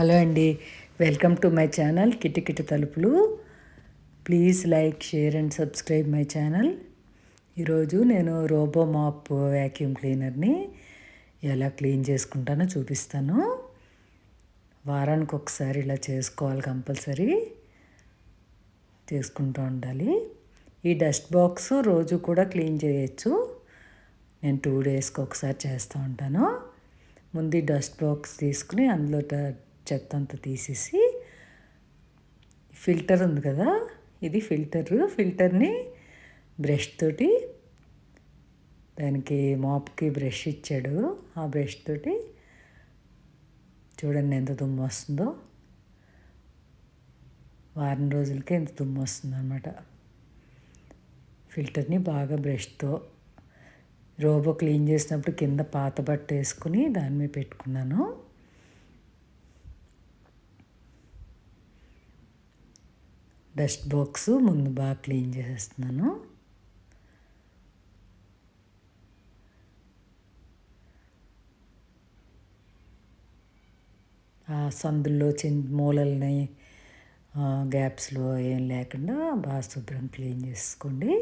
Hello అండి. Welcome to my channel కిటికిటి తలుపులు. Please like share and subscribe my channel. ఈరోజు నేను రోబో మాప్ వ్యాక్యూమ్ క్లీనర్ని ఎలా క్లీన్ చేసుకుంటానో చూపిస్తాను. వారానికి ఒకసారి ఇలా చేసుకోవాలి కంపల్సరీ. చేసుకుంటూ ఉండాలి. ఈ డస్ట్ బాక్స్ రోజు కూడా క్లీన్ చేయొచ్చు. నేను టూ డేస్కి ఒకసారి చేస్తూ ఉంటాను. ముందు డస్ట్ బాక్స్ తీసుకుని అందులో చెత్త అంతా తీసేసి ఫిల్టర్ ఉంది కదా ఇది ఫిల్టర్. ఫిల్టర్ని బ్రష్ తోటి దానికి మాప్కి బ్రష్ ఇచ్చాడు. ఆ బ్రష్ తోటి చూడండి ఎంత దుమ్ము వస్తుందో. వారం రోజులకే ఎంత దుమ్ము వస్తుందన్నమాట ఫిల్టర్ని బాగా బ్రష్తో రోబో క్లీన్ చేసినప్పుడు కింద పాత బట్ట వేసుకుని దాని మీద పెట్టుకున్నాను. డస్ట్ బాక్స్ ముందు బాగా క్లీన్ చేసేస్తున్నాను. ఆ సందుల్లో చిన్న మూలల్ని గ్యాప్స్లో ఏం లేకుండా బాగా శుభ్రం క్లీన్ చేసుకోండి.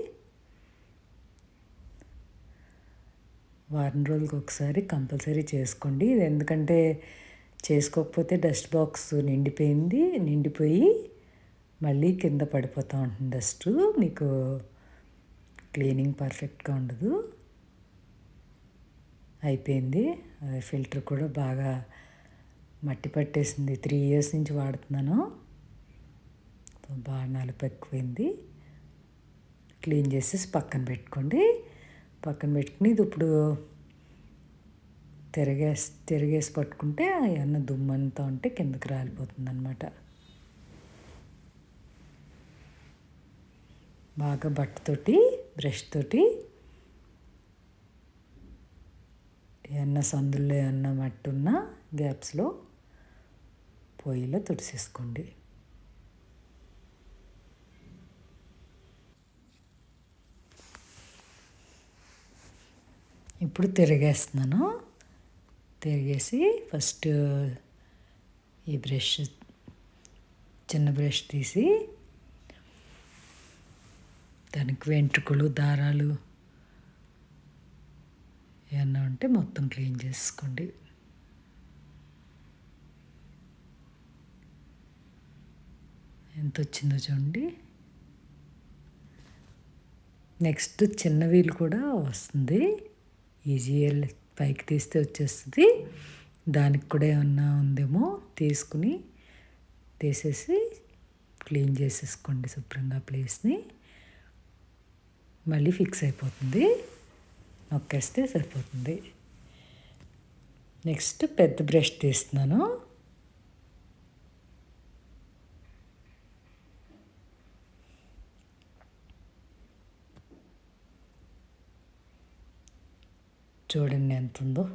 వారం రోజులకు ఒకసారి కంపల్సరీ చేసుకోండి. ఇది ఎందుకంటే చేసుకోకపోతే డస్ట్ బాక్స్ నిండిపోయింది నిండిపోయి మళ్ళీ కింద పడిపోతూ ఉంటుంది డస్ట్. మీకు క్లీనింగ్ పర్ఫెక్ట్గా ఉండదు. అయిపోయింది. ఫిల్టర్ కూడా బాగా మట్టి పట్టేసింది. త్రీ ఇయర్స్ నుంచి వాడుతున్నాను. బాగా నలుపు ఎక్కువైంది. క్లీన్ చేసేసి పక్కన పెట్టుకోండి. పక్కన పెట్టుకుని ఇది ఇప్పుడు తిరగేసి తిరిగేసి పట్టుకుంటే ఏమన్నా దుమ్మంతా ఉంటే కిందకి రాలిపోతుంది అనమాట బాగా బట్టతోటి బ్రష్ తోటి ఏమన్నా సందుల్లో ఏమన్నా మట్టి ఉన్నా గ్యాప్స్లో పొయ్యిలో తుడిసేసుకోండి. ఇప్పుడు తిరిగేస్తున్నాను. తిరిగేసి ఫస్ట్ ఈ బ్రష్ చిన్న బ్రష్ తీసి దానికి వెంట్రుకలు దారాలు ఏమన్నా ఉంటే మొత్తం క్లీన్ చేసుకోండి. ఎంత వచ్చిందో చూడండి. నెక్స్ట్ చిన్న వీలు కూడా వస్తుంది. ఈజీఎల్ పైకి తీస్తే వచ్చేస్తుంది. దానికి కూడా ఏమన్నా ఉందేమో తీసుకుని తీసేసి క్లీన్ చేసేసుకోండి శుభ్రంగా ప్లేస్ని. మళ్ళీ ఫిక్స్ అయిపోతుంది. నొక్కేస్తే సరిపోతుంది. నెక్స్ట్ పెద్ద బ్రష్ తీస్తున్నాను. చూడండి ఎంత ఉందో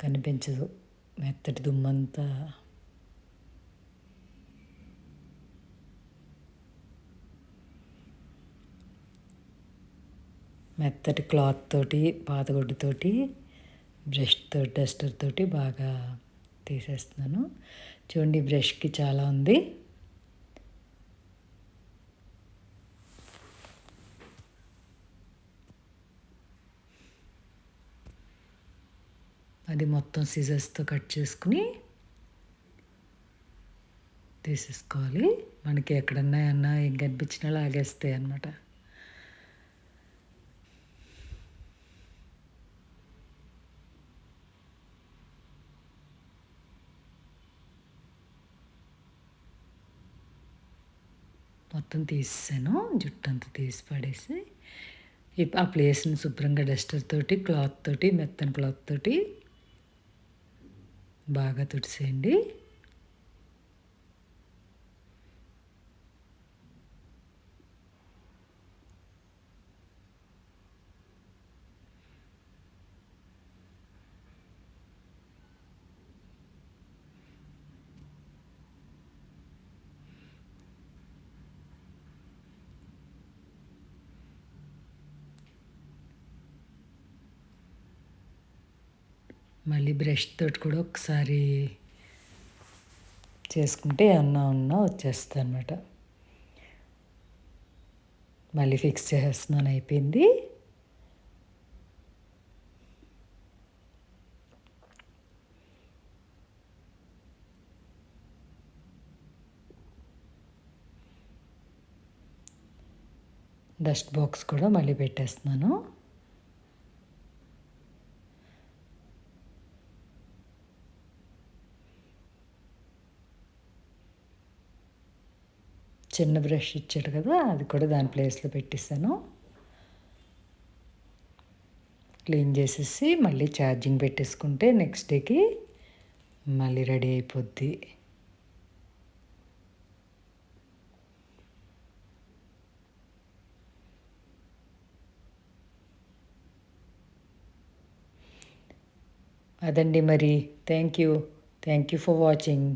కనిపించదు. మెత్తటి దుమ్మంతా. మెత్తటి క్లాత్ తోటి పాతగొడ్డుతోటి బ్రష్తో డస్టర్ తోటి బాగా తీసేస్తున్నాను. చూడండి బ్రష్కి చాలా ఉంది. అది మొత్తం సిజర్స్తో కట్ చేసుకుని తీసేసుకోవాలి. మనకి ఎక్కడన్నా ఏమన్నా ఏం కనిపించినా లాగేస్తాయి అన్నమాట. మొత్తం తీసేసాను జుట్టు అంతా తీసి పడేసి ఆ ప్లేస్ని శుభ్రంగా డస్టర్ తోటి క్లాత్ తోటి మెత్తని క్లాత్ తోటి బాగా తుడిసేయండి. మళ్ళీ బ్రష్ తోటి కూడా ఒకసారి చేసుకుంటే ఏమన్నా ఉన్నా వచ్చేస్తుంది అనమాట మళ్ళీ ఫిక్స్ చేసేస్తున్నాను అయిపోయింది. డస్ట్ బాక్స్ కూడా మళ్ళీ పెట్టేస్తున్నాను. చిన్న బ్రష్ ఇచ్చాడు కదా అది కూడా దాని ప్లేస్లో పెట్టేస్తాను క్లీన్ చేసేసి మళ్ళీ ఛార్జింగ్ పెట్టేసుకుంటే నెక్స్ట్ డేకి మళ్ళీ రెడీ అయిపోద్ది. అదండి మరి. Thank you. Thank you for watching.